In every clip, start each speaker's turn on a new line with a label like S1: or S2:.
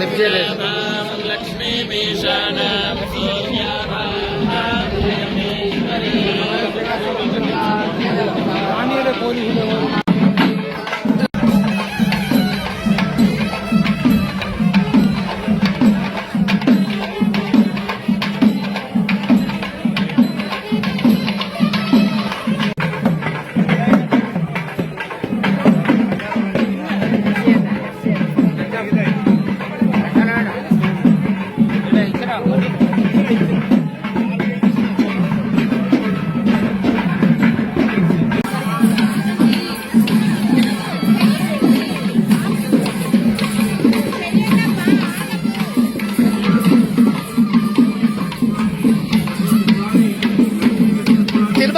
S1: Lift చేయలేదు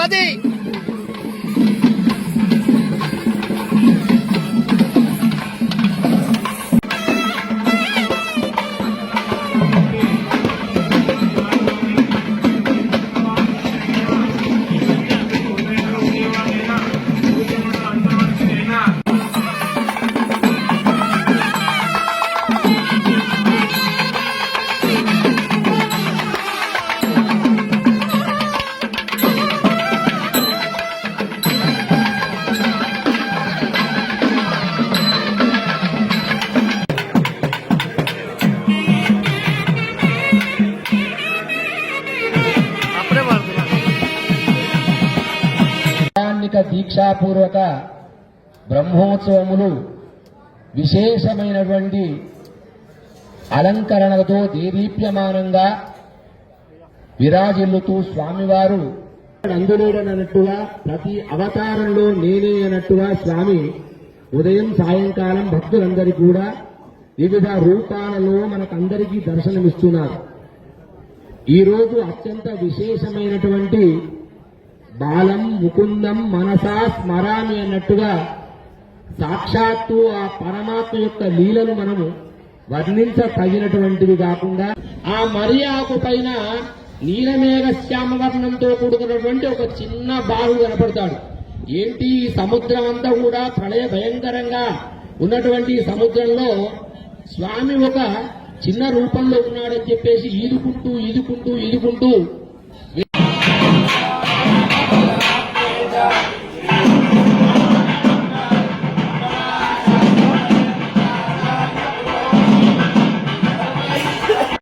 S2: বাদী దీక్షాపూర్వక బ్రహ్మోత్సవములు విశేషమైనటువంటి అలంకరణలతో దేదీప్యమానంగా విరాజిల్లుతూ స్వామివారు అందులేడనట్టుగా ప్రతి అవతారంలో నేనే అన్నట్టుగా స్వామి ఉదయం సాయంకాలం భక్తులందరికీ కూడా వివిధ రూపాలలో మనకందరికీ దర్శనమిస్తున్నారు. ఈ రోజు అత్యంత విశేషమైనటువంటి బాలం ముకుందం మనసా స్మరామి అన్నట్టుగా సాక్షాత్తు ఆ పరమాత్మ యొక్క లీలను మనము వర్ణించ తగినటువంటివి కాకుండా ఆ మరియాకు పైన నీలమేఘ శ్యామవర్ణంతో కూడుకున్నటువంటి ఒక చిన్న బాహు కనపడతాడు. ఏంటి? ఈ సముద్రం అంతా కూడా ప్రళయ భయంకరంగా ఉన్నటువంటి సముద్రంలో స్వామి ఒక చిన్న రూపంలో ఉన్నాడని చెప్పేసి ఈదుకుంటూ ఈదుకుంటూ ఈదుకుంటూ